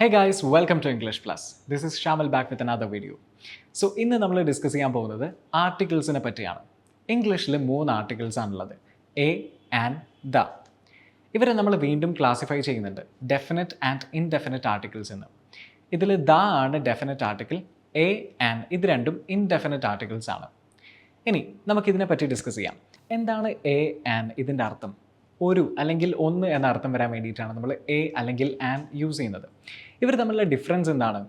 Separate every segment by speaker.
Speaker 1: Hey guys welcome to English Plus this is Shamal back with another video so ഇന്ന് നമ്മൾ discuss ചെയ്യാൻ പോകുന്നത് ആർട്ടിക്കിൾസിനെ പറ്റിയാണ്. ഇംഗ്ലീഷിൽ മൂന്ന് ആർട്ടിക്കിൾസ് ആണുള്ളത്. എ ആൻഡ് ദ ഇവരെ നമ്മൾ വീണ്ടും ക്ലാസിഫൈ ചെയ്യുന്നുണ്ട്. ഡെഫിനറ്റ് ആൻഡ് ഇൻഡെഫിനറ്റ് ആർട്ടിക്കിൾസ് എന്ന്. ഇതിൽ ദ ആണ് ഡെഫിനറ്റ് ആർട്ടിക്കിൾ എ ആൻഡ് ഇത് രണ്ടും ഇൻഡെഫിനറ്റ് ആർട്ടിക്കിൾസ് ആണ്. ഇനി നമുക്കിതിനെ പറ്റി ഡിസ്കസ് ചെയ്യാം. എന്താണ് എ ആൻഡ് ഇതിന്റെ അർത്ഥം? ഒരു അല്ലെങ്കിൽ ഒന്ന് എന്ന അർത്ഥം വരാൻ വേണ്ടിയിട്ടാണ് നമ്മൾ എ അല്ലെങ്കിൽ ആൻ യൂസ് ചെയ്യുന്നത്. ഇവർ തമ്മിലുള്ള ഡിഫറൻസ് എന്താണ്?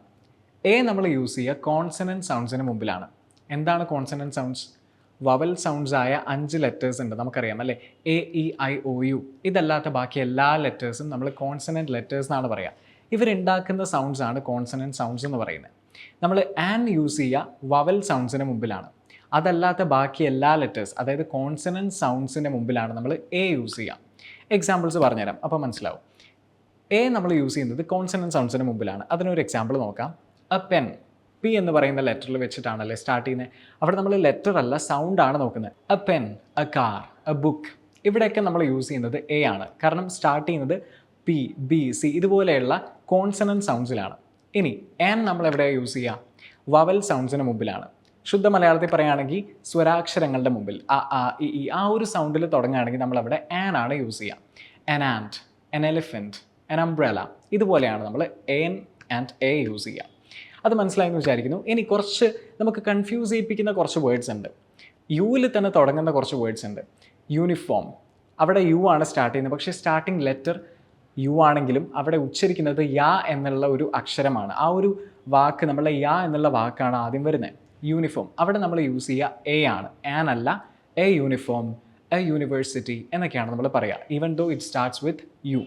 Speaker 1: എ നമ്മൾ യൂസ് ചെയ്യുക കോൺസണന്റ് സൗണ്ട്സിന് മുമ്പിലാണ്. എന്താണ് കോൺസണന്റ് സൗണ്ട്സ് വവൽ സൗണ്ട്സ് ആയ അഞ്ച് ലെറ്റേഴ്സ് ഉണ്ട് നമുക്കറിയാം അല്ലേ? A E I O U ഇതല്ലാത്ത ബാക്കി എല്ലാ ലെറ്റേഴ്സും നമ്മൾ കോൺസണന്റ് ലെറ്റേഴ്സ് എന്നാണ് പറയുക ഇവരുണ്ടാക്കുന്ന സൗണ്ട്സ് ആണ് കോൺസണന്റ് സൗണ്ട്സ് എന്ന് പറയുന്നത്. നമ്മൾ ആൻ യൂസ് ചെയ്യുക വവൽ സൗണ്ട്സിന് മുമ്പിലാണ്. അതല്ലാത്ത ബാക്കി എല്ലാ ലെറ്റേഴ്സ് അതായത് കോൺസണന്റ് സൗണ്ട്സിന്റെ മുമ്പിലാണ് നമ്മൾ എ യൂസ് ചെയ്യുക. എക്സാമ്പിൾസ് പറഞ്ഞുതരാം. അപ്പോൾ മനസ്സിലാവും. എ നമ്മൾ യൂസ് ചെയ്യുന്നത് കോൺസെന്റ് സൗണ്ട്സിന് മുമ്പിലാണ്. അതിനൊരു എക്സാമ്പിൾ നോക്കാം. എ പെൻ പി എന്ന് പറയുന്ന ലെറ്ററിൽ വെച്ചിട്ടാണല്ലേ സ്റ്റാർട്ട് ചെയ്യുന്നത് അവിടെ നമ്മൾ ലെറ്റർ അല്ല സൗണ്ട് ആണ് നോക്കുന്നത്. A pen a car a book ഇവിടെയൊക്കെ നമ്മൾ യൂസ് ചെയ്യുന്നത് എ ആണ്. കാരണം സ്റ്റാർട്ട് ചെയ്യുന്നത് പി ബി സി ഇതുപോലെയുള്ള കോൺസണന്റ് സൗണ്ട്സിലാണ് ഇനി എൻ നമ്മൾ എവിടെയാണ് യൂസ് ചെയ്യുക? വവൽ സൗണ്ട്സിന് മുമ്പിലാണ്. ശുദ്ധ മലയാളത്തിൽ പറയുകയാണെങ്കിൽ സ്വരാക്ഷരങ്ങളുടെ മുമ്പിൽ ആ ആ ഈ ആ ഒരു സൗണ്ടിൽ തുടങ്ങുകയാണെങ്കിൽ നമ്മൾ അവിടെ ആൻ ആണ് യൂസ് ചെയ്യുക an and an elephant an umbrella ഇതുപോലെയാണ് നമ്മൾ എൻ ആൻഡ് എ യൂസ് ചെയ്യുക അത് മനസ്സിലായെന്ന് വിചാരിക്കുന്നു. ഇനി കുറച്ച് നമുക്ക് കൺഫ്യൂസ് ചെയ്യിപ്പിക്കുന്ന കുറച്ച് വേർഡ്സ് ഉണ്ട്. യുവിൽ തന്നെ തുടങ്ങുന്ന കുറച്ച് വേർഡ്സ് ഉണ്ട്. യൂണിഫോം അവിടെ യു ആണ് സ്റ്റാർട്ട് ചെയ്യുന്നത്. പക്ഷേ സ്റ്റാർട്ടിംഗ് ലെറ്റർ യു ആണെങ്കിലും അവിടെ ഉച്ചരിക്കുന്നത് യാ എന്നുള്ള ഒരു അക്ഷരമാണ്. ആ ഒരു വാക്ക് നമ്മളെ യാ എന്നുള്ള വാക്കാണ് ആദ്യം വരുന്നത്. യൂണിഫോം അവിടെ നമ്മൾ യൂസ് ചെയ്യുക എ ആണ്. ആൻ അല്ല എ യൂണിഫോം എ യൂണിവേഴ്സിറ്റി എന്നൊക്കെയാണ് നമ്മൾ പറയുക even though it starts with U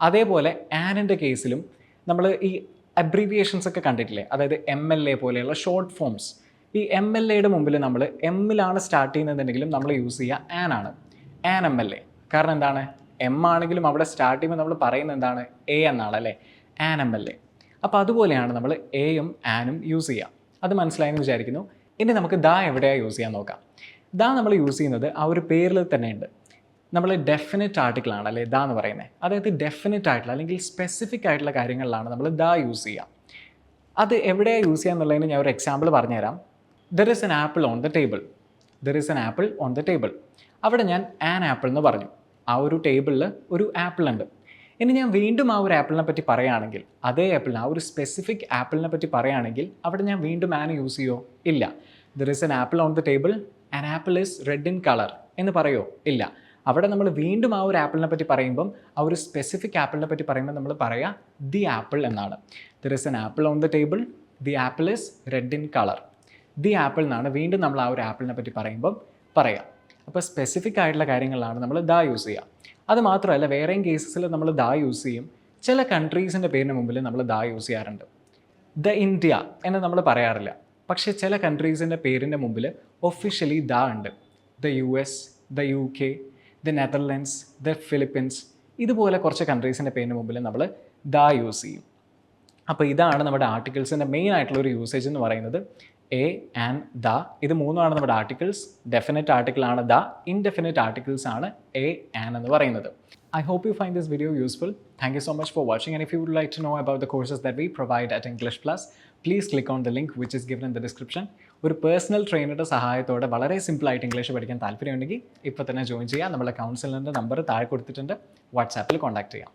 Speaker 1: അതേപോലെ ആനിന്റെ കേസിലും നമ്മൾ ഈ അബ്രീവിയേഷൻസ് ഒക്കെ കണ്ടിട്ടില്ലേ? അതായത് എം എൽ എ പോലെയുള്ള ഷോർട്ട് ഫോംസ് ഈ എം എൽ എയുടെ മുമ്പിൽ നമ്മൾ എമ്മിലാണ് സ്റ്റാർട്ട് ചെയ്യുന്നതെന്നുണ്ടെങ്കിലും നമ്മൾ യൂസ് ചെയ്യുക ആൻ ആണ്. ആൻ എം എൽ എ കാരണം എന്താണ്? എം ആണെങ്കിലും അവിടെ സ്റ്റാർട്ട് ചെയ്യുമ്പോൾ നമ്മൾ പറയുന്നത് എന്താണ്? എ എന്നാണ് അല്ലേ? ആൻ എം എൽ എ അപ്പോൾ അതുപോലെയാണ് നമ്മൾ എയും ആനും യൂസ് ചെയ്യുക. അത് മനസ്സിലായെന്ന് വിചാരിക്കുന്നു. ഇനി നമുക്ക് ദാ എവിടെയാണ് യൂസ് ചെയ്യാൻ നോക്കാം. ദാ നമ്മൾ യൂസ് ചെയ്യുന്നത് ആ ഒരു പേരിൽ തന്നെയുണ്ട്. നമ്മൾ ഡെഫിനറ്റ് ആർട്ടിക്കിൾ ആണ് അല്ലേ? ദാ എന്ന് പറയുന്നത് അതായത് ഡെഫിനറ്റ് ആയിട്ടുള്ള അല്ലെങ്കിൽ സ്പെസിഫിക് ആയിട്ടുള്ള കാര്യങ്ങളിലാണ് നമ്മൾ ദാ യൂസ് ചെയ്യുക. അത് എവിടെയാണ് യൂസ് ചെയ്യുക എന്നുള്ളതിന് ഞാൻ ഒരു എക്സാമ്പിൾ പറഞ്ഞുതരാം. There is an apple on the table there is an apple on the table അവിടെ ഞാൻ ആൻ ആപ്പിൾ എന്ന് പറഞ്ഞു. ആ ഒരു ടേബിളിൽ ഒരു ആപ്പിൾ ഉണ്ട്. ഇനി ഞാൻ വീണ്ടും ആ ഒരു ആപ്പിളിനെ പറ്റി പറയുകയാണെങ്കിൽ അതേ ആപ്പിളിന് ആ ഒരു സ്പെസിഫിക് ആപ്പിളിനെ പറ്റി പറയുകയാണെങ്കിൽ അവിടെ ഞാൻ വീണ്ടും ആന യൂസ് ചെയ്യോ ഇല്ല. There is an apple on the table an apple is red in colour എന്ന് പറയോ ഇല്ല. അവിടെ നമ്മൾ വീണ്ടും ആ ഒരു ആപ്പിളിനെ പറ്റി പറയുമ്പം ആ ഒരു സ്പെസിഫിക് ആപ്പിളിനെ പറ്റി പറയുമ്പോൾ നമ്മൾ പറയുക ദി ആപ്പിൾ എന്നാണ്. There is an apple on the table the apple is red in colour the apple എന്നാണ്. വീണ്ടും നമ്മൾ ആ ഒരു ആപ്പിളിനെ പറ്റി പറയുമ്പം പറയാം. അപ്പോൾ സ്പെസിഫിക് ആയിട്ടുള്ള കാര്യങ്ങളാണ് നമ്മൾ ദാ യൂസ് ചെയ്യുക അത് മാത്രമല്ല വേറെയും കേസസിൽ നമ്മൾ ദാ യൂസ് ചെയ്യും. ചില കൺട്രീസിന്റെ പേരിന് മുമ്പിൽ നമ്മൾ ദാ യൂസ് ചെയ്യാറുണ്ട്. ദ ഇന്ത്യ എന്ന് നമ്മൾ പറയാറില്ല. പക്ഷേ ചില കൺട്രീസിന്റെ പേരിന്റെ മുമ്പിൽ ഒഫീഷ്യലി ദാ ഉണ്ട്. The U S the U K the Netherlands the Philippines ഇതുപോലെ കുറച്ച് കൺട്രീസിന്റെ പേരിന് മുമ്പിൽ നമ്മൾ ദാ യൂസ് ചെയ്യും. അപ്പോൾ ഇതാണ് നമ്മുടെ ആർട്ടിക്കിൾസിന്റെ മെയിൻ ആയിട്ടുള്ള ഒരു യൂസേജ് എന്ന് പറയുന്നത്. എ ആൻഡ് ദ ഇത് മൂന്നുമാണ് നമ്മുടെ ആർട്ടിക്കിൾസ് ഡെഫിനറ്റ് ആർട്ടിക്കിൾ ആണ് ദ ഇൻഡെഫിനറ്റ് ആർട്ടിക്കിൾസ് ആണ് എ ആൻ എന്ന് പറയുന്നത്. I hope you find this video useful thank you so much for watching and if you would like to know about the courses that we provide at English Plus please click on the link which is given in the description ഒരു personal ട്രെയിനറുടെ സഹായത്തോടെ വളരെ സിമ്പിളായിട്ട് English പഠിക്കാൻ താല്പര്യമുണ്ടെങ്കിൽ ഇപ്പോൾ തന്നെ join ചെയ്യാം. നമ്മുടെ കൗൺസിലറിന്റെ നമ്പർ താഴെ കൊടുത്തിട്ടുണ്ട്. വാട്സാപ്പിൽ കോൺടാക്ട് ചെയ്യാം.